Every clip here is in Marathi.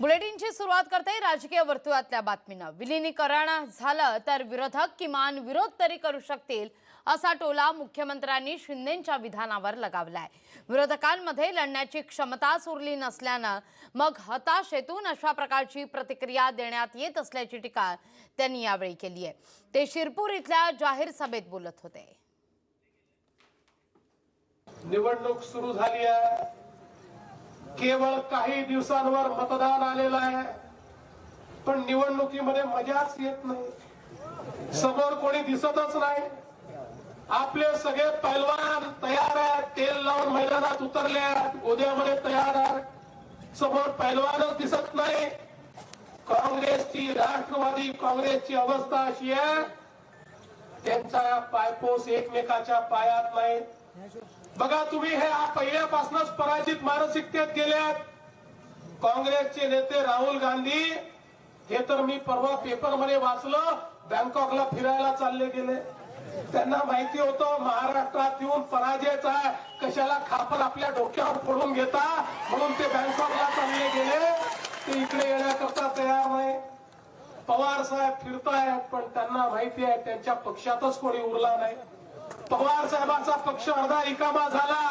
बुलेटिनची सुरुवात करते राजकीय वर्तुळातल्या बातमीनं. विलिनीकरण झालं तर विरोधक किमान विरोध तरी करू शकतील असा टोला मुख्यमंत्र्यांनी शिंदेंच्या विधानावर लगावलाय. विरोधकांमध्ये लढण्याची क्षमताच उरली नसल्यानं मग हताशेतून अशा प्रकारची प्रतिक्रिया देण्यात येत असल्याची टीका त्यांनी यावेळी केली आहे. ते शिरपूर इथल्या जाहीर सभेत बोलत होते. निवडणूक सुरू झाली आहे. केवळ काही दिवसांवर मतदान आलेलं आहे पण निवडणुकीमध्ये मजाच येत नाही. समोर कोणी दिसतच नाही. आपले सगळे पैलवान तयार आहेत तेल लावून मैदानात उतरले आहेत उद्यामध्ये तयार आहेत. समोर पैलवानच दिसत नाही. काँग्रेसची राष्ट्रवादी काँग्रेसची अवस्था अशी आहे त्यांचा पायपोस एकमेकाच्या पायात नाही बघा तुम्ही हे पहिल्यापासूनच पराजित मानसिकतेत गेल्यात. काँग्रेसचे नेते राहुल गांधी हे तर मी परवा पेपरमध्ये वाचलं बँकॉकला फिरायला चालले गेले. त्यांना माहिती होतं महाराष्ट्रात येऊन पराजयचा कशाला खापर आपल्या डोक्यावर फोडून घेता? म्हणून ते बँकॉकला चालले गेले. ते इकडे येण्याकरता तयार नाही. पवार साहेब फिरतायत पण त्यांना माहिती आहे त्यांच्या पक्षातच कोणी उरला नाही. पवार साहेबांचा पक्ष अर्धा रिकामा झाला.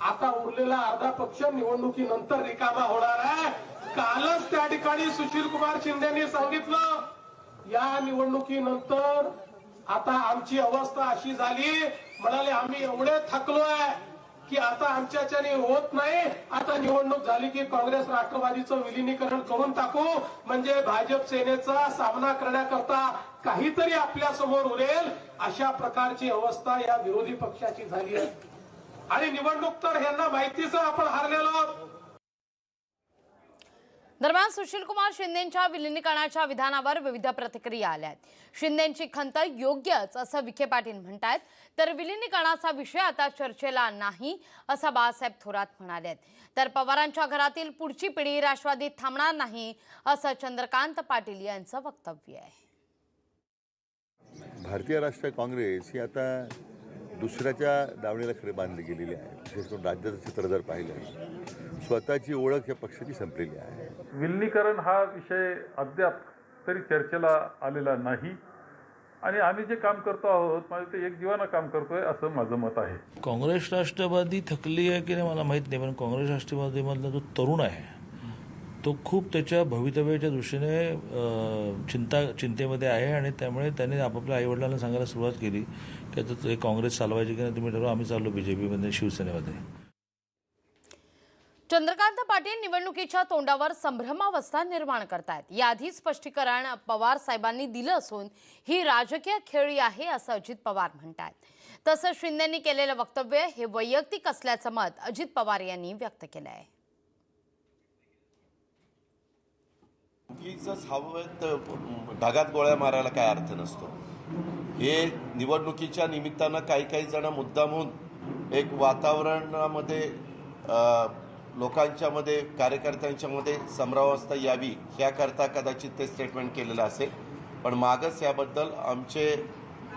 आता उरलेला अर्धा पक्ष निवडणुकीनंतर रिकामा होणार आहे. कालच त्या ठिकाणी सुशील कुमार शिंदेनी सांगितलं या निवडणुकीनंतर आता आमची अवस्था अशी झाली. म्हणाले आम्ही एवढे थकलोय की आता आमच्याच्याने होत नाही. आता निवडणूक झाली की काँग्रेस राष्ट्रवादीचं विलिनीकरण करून टाकू. म्हणजे भाजप सेनेचा सामना करण्याकरता काहीतरी आपल्यासमोर उरेल. अशा प्रकारची अवस्था या विरोधी पक्षाची झाली आहे. आणि निवडणूक तर यांना माहितीच आपण हारलेलो आहोत. दरम्यान सुशीलकुमार शिंदेंच्या विलिनीकरणाच्या विधानावर विविध प्रतिक्रिया आल्या आहेत. शिंदेंची खंत योग्यच असं विखे पाटील म्हणतायत. तर विलिनीकरणाचा विषय आता चर्चेला नाही असं बाळासाहेब थोरात म्हणाले तर पवारांच्या घरातील पुढची पिढी राष्ट्रवादीत थांबणार नाही असं चंद्रकांत पाटील यांचं वक्तव्य आहे. भारतीय राष्ट्रीय काँग्रेस ही आता दुसऱ्याच्या दावणीला खरे बांधली गेलेली आहे. विशेष करून राज्याचं चित्र जर पाहिलं स्वतःची ओळख या पक्षाची संपलेली आहे. विलिनीकरण हा विषय अद्याप तरी चर्चेला आलेला नाही. आणि आम्ही जे काम करतो आहोत माझं ते एक जीवानं काम करतोय असं माझं मत आहे. काँग्रेस राष्ट्रवादी थकली आहे की नाही मला माहीत नाही पण काँग्रेस राष्ट्रवादीमधला जो तरुण आहे तो खूप त्याच्या भवितव्याच्या दृष्टीने चिंता चिंतेमध्ये आहे आणि त्यामुळे त्याने आपापल्या आईवडिलांना सांगायला सुरुवात केली की आता ते काँग्रेस चालवायची की नाही तुम्ही ठरवा आम्ही चाललो बी जे पीमध्ये शिवसेनेमध्ये. चंद्रकांत पाटील निवडणुकीच्या तोंडावर संभ्रमावस्था निर्माण करतायत. याआधी स्पष्टीकरण पवार साहेबांनी दिलं असून ही राजकीय खेळी आहे असं अजित पवार म्हणतात तसंच शिंदेंनी केलेलं वक्तव्य हे वैयक्तिक असल्याचं मत अजित पवार यांनी व्यक्त केलं आहे तर ढगात गोळ्या मारायला काय अर्थ नसतो. हे निवडणुकीच्या निमित्तानं काही काही जण मुद्दामहून एक वातावरणामध्ये लोकांच्यामध्ये कार्यकर्त्यांच्यामध्ये समरावस्था यावी ह्याकरता कदाचित ते स्टेटमेंट केलेलं असेल. पण मागच याबद्दल आमचे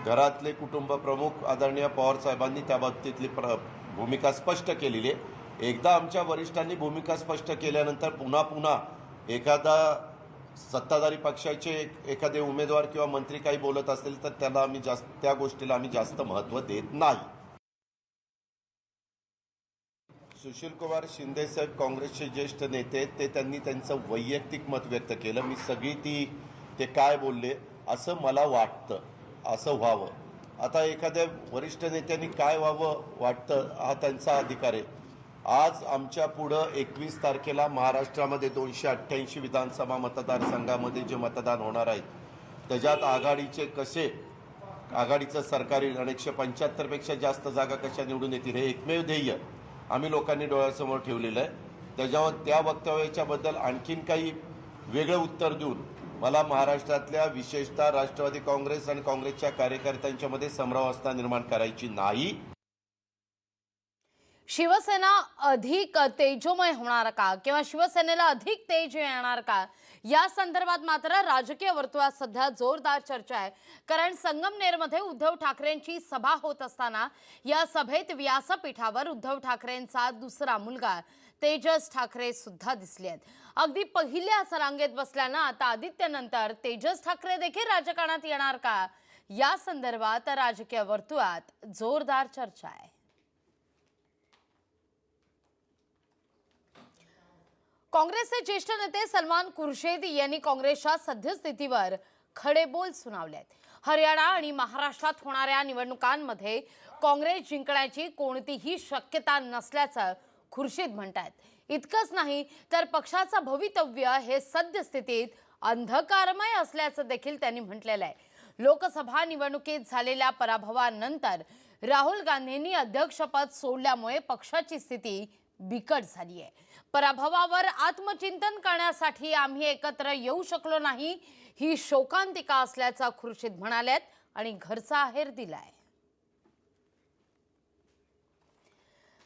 घरातले कुटुंब प्रमुख आदरणीय पवार साहेबांनी त्या बाबतीतली प्र भूमिका स्पष्ट केलेली आहे. एकदा आमच्या वरिष्ठांनी भूमिका स्पष्ट केल्यानंतर पुन्हा पुन्हा एखादा सत्ताधारी पक्षाचे एखादे उमेदवार किंवा मंत्री काही बोलत असेल तर त्याला आम्ही जास्त त्या गोष्टीला आम्ही जास्त महत्त्व देत नाही. सुशीलकुमार शिंदे साहेब काँग्रेसचे ज्येष्ठ नेते ते त्यांनी त्यांचं वैयक्तिक मत व्यक्त केलं. मी सगळी ती ते काय बोलले असं मला वाटतं असं व्हावं. आता एखाद्या वरिष्ठ नेत्यांनी काय व्हावं वाटतं हा त्यांचा अधिकार आहे. आज आमच्या पुढं एकवीस तारखेला महाराष्ट्रामध्ये दोनशे अठ्ठ्याऐंशी विधानसभा मतदारसंघामध्ये जे मतदान होणार आहेत त्याच्यात आघाडीचे कसे आघाडीचं सरकारी आणि एकशे पंच्याहत्तरपेक्षा जास्त जागा कशा निवडून येतील हे एकमेव ध्येय. आम्ही लोकांनी डोळ्यासमोर ठेवलेलं आहे. त्याच्यावर त्या वक्तव्याच्याबद्दल आणखीन काही वेगळं उत्तर देऊन मला महाराष्ट्रातल्या विशेषतः राष्ट्रवादी काँग्रेस आणि काँग्रेसच्या कार्यकर्त्यांच्यामध्ये समरावस्था निर्माण करायची नाही. शिवसेना अधिक तेजोमय होणार का? किंवा शिवसेनेला अधिक तेज येणार का? या संदर्भात मात्र राजकीय वर्तुळात सध्या जोरदार चर्चा आहे. कारण संगमनेरमध्ये उद्धव ठाकरेंची सभा होत असताना या सभेत व्यासपीठावर उद्धव ठाकरेंचा दुसरा मुलगा तेजस ठाकरे सुद्धा दिसले आहेत. अगदी पहिल्या सरांगेत बसल्यानं आता आदित्यनंतर तेजस ठाकरे देखील राजकारणात येणार का? या संदर्भात राजकीय वर्तुळात जोरदार चर्चा आहे. काँग्रेसचे ज्येष्ठ नेते सलमान खुर्शेद यांनी काँग्रेसच्या सद्यस्थितीवर खडेबोल सुनावले आहेत हरियाणा आणि महाराष्ट्रात होणाऱ्या निवडणुकांमध्ये काँग्रेस जिंकण्याची कोणतीही शक्यता नसल्याचं खुर्शीद म्हणतात इतकंच नाही तर पक्षाचं भवितव्य हे सद्यस्थितीत अंधकारमय असल्याचं देखील त्यांनी म्हटलेलं आहे. लोकसभा निवडणुकीत झालेल्या पराभवानंतर राहुल गांधींनी अध्यक्षपद सोडल्यामुळे पक्षाची स्थिती बिकट झाली आहे पराभवावर आत्मचिंतन करण्यासाठी आम्ही एकत्र येऊ शकलो नाही. ही शोकांतिका असल्याचा खुर्शीद म्हणाल्यात आणि घरचा आहेर दिलाय.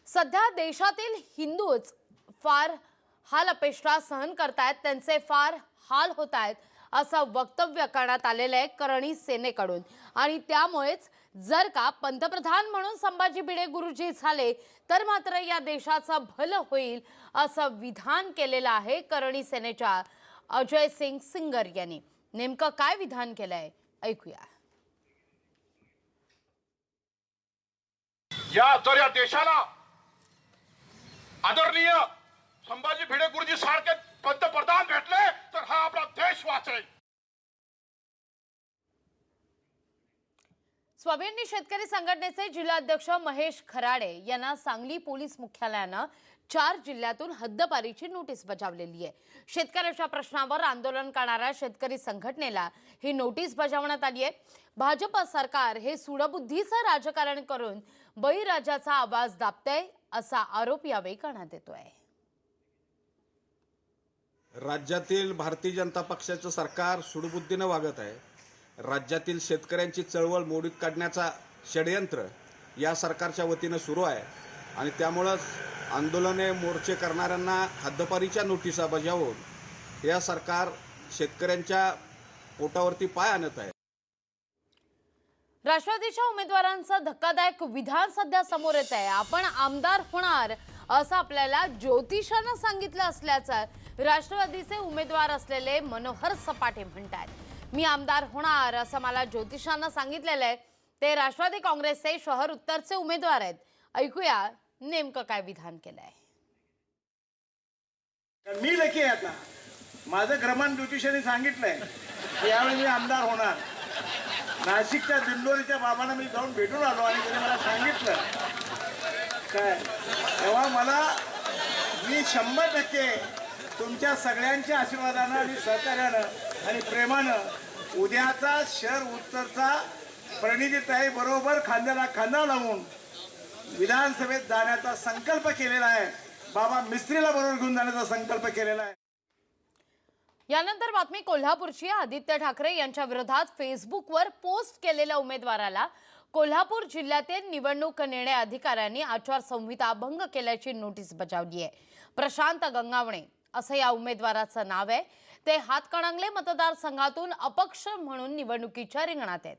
सध्या देशातील हिंदूच फार हाल अपेष्टा सहन करतायत. त्यांचे फार हाल होत आहेत असं वक्तव्य करण्यात आलेलं आहे करणी सेनेकडून. आणि त्यामुळेच जर का पंतप्रधान म्हणून संभाजी भिडे गुरुजी झाले तर मात्र या देशाचं भलं होईल असं विधान केलेलं आहे करणी सेनेच्या अजय सिंग सिंगर यांनी. नेमकं काय विधान केलंय? ऐकूया. या जर या देशाला आदरणीय संभाजी भिडे गुरुजी सारखे पंतप्रधान भेटले तर हा आपला देश वाचेल स्वाभिमानी शेतकरी संघटनेचे जिल्हाध्यक्ष महेश खराडे यांना सांगली पोलीस मुख्यालयानं चार जिल्ह्यातून हद्दपारीची नोटीस बजावलेली आहे. शेतकऱ्याच्या प्रश्नावर आंदोलन करणाऱ्या शेतकरी संघटनेला ही नोटीस बजावण्यात आली आहे. भाजप सरकार हे सुडबुद्धीचं राजकारण करून बळीराजाचा आवाज दाबतंय असा आरोप यावेळी करण्यात येतोय. राज्यातील भारतीय जनता पक्षाचं सरकार सुडबुद्धीनं वागत आहे. राज्यातील शेतकऱ्यांची चळवळ मोडीत काढण्याचा षडयंत्र या सरकारच्या वतीनं सुरू आहे. आणि त्यामुळंच आंदोलने मोर्चे करणाऱ्यांना हद्दपारीच्या नोटिसा बजावून या सरकार शेतकऱ्यांच्या पोटावरती पाय आणत आहे. राष्ट्रवादीच्या उमेदवारांचं धक्कादायक विधान सध्या समोर येत आहे. आपण आमदार होणार असं आपल्याला ज्योतिषानं सांगितलं असल्याचं राष्ट्रवादीचे उमेदवार असलेले मनोहर सपाटे म्हणतात मी आमदार होणार असं मला ज्योतिषांना सांगितलेलं आहे. ते राष्ट्रवादी काँग्रेसचे शहर उत्तरचे उमेदवार आहेत. ऐकूया नेमकं काय विधान केलं तर मी लेखी आहे आता माझं क्रमांक ज्योतिषाने सांगितलंय की यावेळी मी आमदार होणार. नाशिकच्या दिंडोरीच्या बाबांना मी जाऊन भेटून आलो आणि त्याने मला सांगितलं. काय? तेव्हा मला मी शंभर टक्के तुमच्या सगळ्यांच्या आशीर्वादानं आणि सहकार्यानं आणि प्रेमानं उद्याचा शहर उत्तरचा प्रणितीताई बरोबर खांद्याला खांदा लावून विधानसभेत जाण्याचा संकल्प केलेला आहे. बाबा मिस्त्रीला बरोबर घेऊन जाण्याचा संकल्प केलेला आहे. यानंतर बातमी कोल्हापूरची. आदित्य ठाकरे यांच्या विरोधात फेसबुकवर पोस्ट केलेल्या उमेदवाराला कोल्हापूर जिल्ह्यातील निवडणूक निर्णय अधिकाऱ्यांनी आचारसंहिता भंग केल्याची नोटीस बजावली आहे. प्रशांत गंगावणे असं या उमेदवाराचं नाव आहे. ते हातकणंगले मतदारसंघातून अपक्ष म्हणून निवडणुकीच्या रिंगणात आहेत.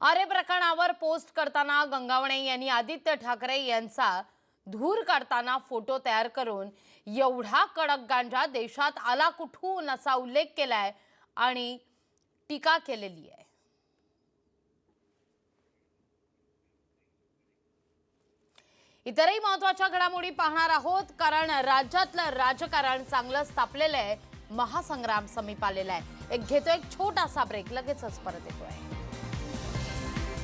आरे प्रकरणावर पोस्ट करताना गंगावणे यांनी आदित्य ठाकरे यांचा धूर काढताना फोटो तयार करून एवढा कडक गांजा देशात आला कुठून असा उल्लेख केलाय आणि टीका केलेली आहे. इतरही महत्त्वाच्या घडामोडी पाहणार आहोत कारण राज्यातलं राजकारण चांगलंच तापलेलं आहे. महासंग्राम समीप आलेला आहे. एक घेतो एक छोटासा ब्रेक लगेचच परत येतोय.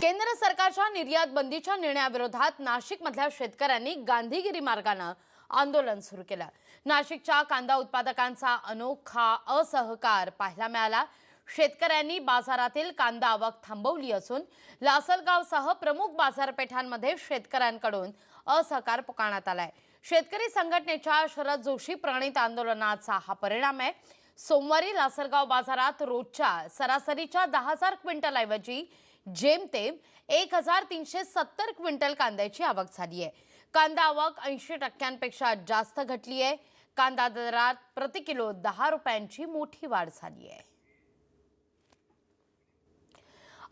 केंद्र सरकारच्या निर्यात बंदीच्या निर्णयाविरोधात नाशिकमधल्या शेतकऱ्यांनी गांधीगिरी मार्गानं आंदोलन सुरू केलं. नाशिकच्या कांदा उत्पादकांचा अनोखा असहकार पाहायला मिळाला. शेतकऱ्यांनी बाजारातील कांदा आवक थांबवली असून लासलगावसह प्रमुख बाजारपेठांमध्ये शेतकऱ्यांकडून असहकार पुकारण्यात आलाय. शेतकरी संघटनेच्या शरद जोशी प्रणित आंदोलनाचा हा परिणाम आहे. सोमवारी लासरगाव बाजारात रोजच्या सरासरीच्या दहा हजार क्विंटलऐवजी जेमतेम एक हजार तीनशे सत्तर क्विंटल कांद्याची आवक झाली आहे. कांदा आवक ऐंशी टक्क्यांपेक्षा जास्त घटली आहे. कांदा दरात प्रति किलो दहा रुपयांची मोठी वाढ झाली आहे.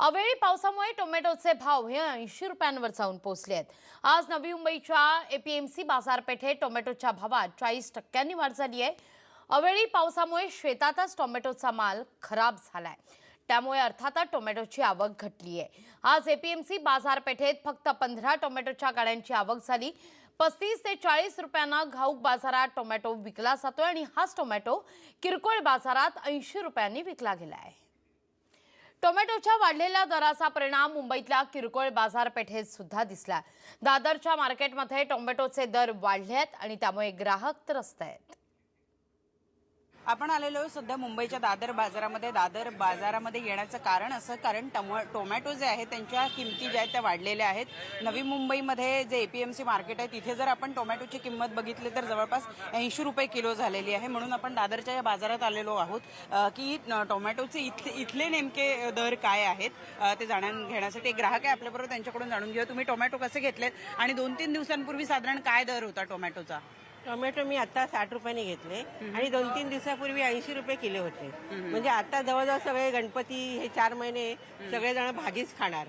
अवेळी पावसामुळे टोमॅटोचे भाव हे ऐंशी रुपयांवर जाऊन पोहोचले आहेत. आज नवी मुंबईच्या एपीएमसी बाजारपेठेत टोमॅटोच्या भावात चाळीस टक्क्यांनी वाढ झाली आहे. अवेळी पावसामुळे शेतातच टोमॅटोचा माल खराब झालाय. त्यामुळे अर्थातच टोमॅटोची आवक घटली आहे. आज एपीएमसी बाजारपेठेत फक्त पंधरा टोमॅटोच्या गाड्यांची आवक झाली. पस्तीस ते चाळीस रुपयांना घाऊक बाजारात टोमॅटो विकला जातोय आणि हाच टोमॅटो किरकोळ बाजारात ऐंशी रुपयांनी विकला गेला आहे. टोमॅटोच्या वाढलेल्या दराचा परिणाम मुंबईतल्या किरकोळ बाजारपेठेत सुद्धा दिसला दादरच्या मार्केटमध्ये टोमॅटोचे दर वाढले आहेत आणि त्यामुळे ग्राहक त्रस्त आहेत. आपण आलेलो आहोत सध्या मुंबईच्या दादर बाजारामध्ये. दादर बाजारामध्ये येण्याचं कारण असं कारण टमो टोमॅटो जे आहेत त्यांच्या किमती ज्या आहेत त्या वाढलेल्या आहेत. नवी मुंबईमध्ये जे एपीएमसी मार्केट आहे तिथे जर आपण टोमॅटोची किंमत बघितली तर जवळपास ऐंशी रुपये किलो झालेली आहे. म्हणून आपण दादरच्या या बाजारात आलेलो आहोत की टोमॅटोचे इथले इथले नेमके दर काय आहेत ते जाणून घेण्यासाठी. एक ग्राहक आहे आपल्याबरोबर त्यांच्याकडून जाणून घेऊ तुम्ही टोमॅटो कसे घेतलेत? आणि दोन तीन दिवसांपूर्वी साधारण काय दर होता टोमॅटोचा? टोमॅटो मी आता साठ रुपयाने घेतले. आणि दोन तीन दिवसापूर्वी ऐंशी रुपये किलो होते. म्हणजे आता जवळजवळ सगळे गणपती हे चार महिने सगळेजण भाजीच खाणार.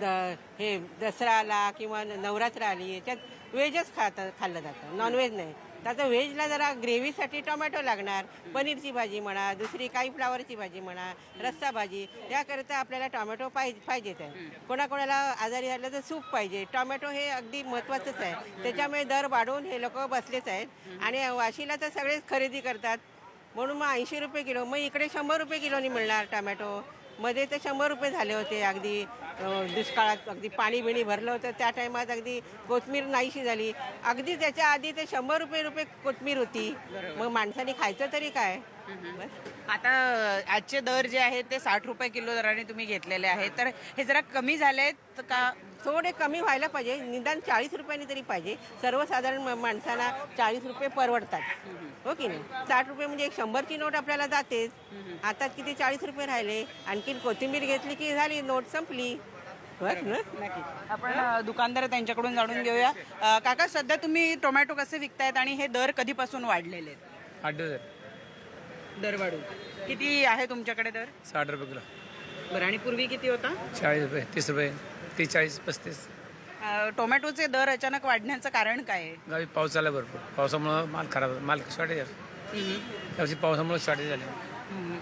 द- हे दसरा आला किंवा नवरात्र आली याच्यात व्हेजच खात खाल्लं जातं. नॉनव्हेज नाही. आता व्हेजला जरा ग्रेव्हीसाठी टोमॅटो लागणार पनीरची भाजी म्हणा दुसरी काही फ्लावरची भाजी म्हणा रस्सा भाजी याकरिता आपल्याला टोमॅटो पाहिजे पाहिजेच आहे कोणाकोणाला आजारी झालं तर सूप पाहिजे. टोमॅटो हे अगदी महत्त्वाचंच आहे. त्याच्यामुळे दर वाढवून हे लोक बसलेच आहेत. आणि वाशीला तर सगळेच खरेदी करतात. म्हणून मग ऐंशी रुपये किलो मग इकडे शंभर रुपये किलोनी मिळणार टोमॅटो. मध्ये तर शंभर रुपये झाले होते अगदी दुष्काळात अगदी पाणी बिणी भरलं होतं. त्या टायमात अगदी कोथमीर नाहीशी झाली. अगदी त्याच्या आधी ते शंभर रुपये रुपये कोथमीर होती. मग माणसाने खायचं तरी काय? आता आजचे दर जे आहेत ते साठ रुपये किलो दराने तुम्ही घेतलेले आहेत. तर हे जरा कमी झाले आहेत का? थोडे कमी व्हायला पाहिजे. निदान चाळीस रुपयांनी तरी पाहिजे. सर्वसाधारण मा- माणसाला चाळीस रुपये परवडतात. हो की नाही? साठ रुपये म्हणजे एक शंभरची नोट आपल्याला जातेच आता किती चाळीस रुपये राहिले? आणखीन कोथिंबीर घेतली की झाली नोट संपली. आपण दुकानदार त्यांच्याकडून जाणून घेऊया. काका सध्या तुम्ही टोमॅटो कसे विकतायत आणि हे दर कधीपासून वाढलेले आहेत? आठ हजार. दर वाढून. किती आहे तुमच्याकडे दर? साठ रुपये किलो. बरं आणि पूर्वी किती होता? चाळीस रुपये तीस रुपये. तीस चाळीस पस्तीस. अ, टोमॅटोचे दर अचानक वाढण्याचं कारण काय आहे? गावी पाऊस आला भरपूर. पावसामुळं माल खराब माल शॉर्टेज झालं. त्यावर्षी पावसामुळे शॉर्टेज झाले. हम्म.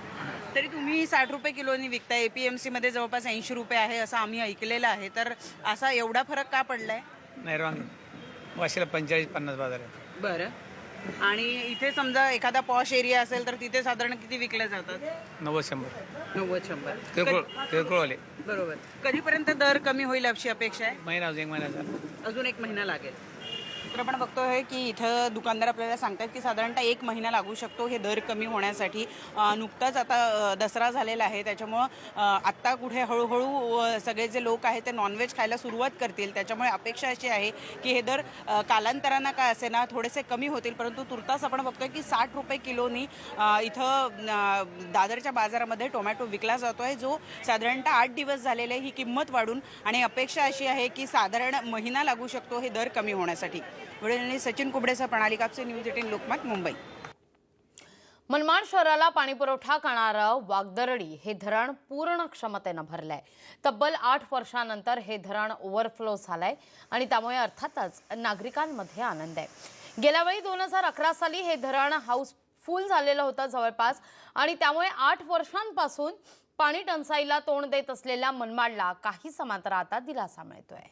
तरी तुम्ही साठ रुपये किलोनी विकताय. एपीएमसी मध्ये जवळपास ऐंशी रुपये आहे असं आम्ही ऐकलेलं आहे. तर असा एवढा फरक का पडलाय? नाही वांगे वाशीला पंचेचाळीस पन्नास बाजार आहे बरं. आणि इथे समजा एखादा पॉश एरिया असेल तर तिथे साधारण किती विकले जातात? नव्वद शंभर. नव्वद शंभर. किरकोळ किरकोळवाले. बरोबर. कधीपर्यंत दर कमी होईल अशी अपेक्षा आहे? महिना एक अजून एक महिना लागेल. तर आपण बघतोय की इथं दुकानदार आपल्याला सांगतात की साधारणतः एक महिना लागू शकतो हे दर कमी होण्यासाठी. नुकताच आता दसरा झालेला आहे. त्याच्यामुळं आत्ता कुठे हळूहळू सगळे जे लोक आहेत ते नॉनव्हेज खायला सुरुवात करतील. त्याच्यामुळे अपेक्षा अशी आहे की हे दर कालांतरानं काय असे ना थोडेसे कमी होतील. परंतु तुर्तास आपण बघतोय की साठ रुपये किलोनी इथं दादरच्या बाजारामध्ये टोमॅटो विकला जातो आहे जो साधारणतः आठ दिवस झालेले ही किंमत वाढून. आणि अपेक्षा अशी आहे की साधारण महिना लागू शकतो हे दर कमी होण्यासाठी. व्हिडिओ सचिन कुबडेसह प्रणाली कापसे न्यूज एटीन लोकमत मुंबई. मनमाड शहराला पाणीपुरवठा करणारं वागदरडी हे धरण पूर्ण क्षमतेनं भरलं आहे तब्बल आठ वर्षानंतर हे धरण ओव्हरफ्लो आहे आणि त्यामुळे अर्थातच नागरिकांमध्ये आनंद आहे. गेल्या वेळी दोन हजार अकरा साली हे धरण हाऊस फुल झालेलं होतं जवळपास आणि त्यामुळे आठ वर्षांपासून पाणी टंचाईला तोंड देत असलेल्या मनमाडला काही समांतर आता दिलासा मिळतोय.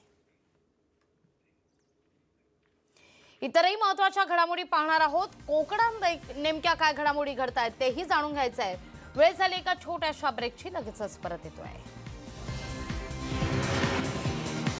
इतरही महत्त्वाच्या घडामोडी पाहणार आहोत. कोकणात नेमक्या काय घडामोडी घडत आहेत तेही जाणून घ्यायचं आहे वेळ झाली एका छोट्याशा ब्रेकची लगेचच परत येतोय.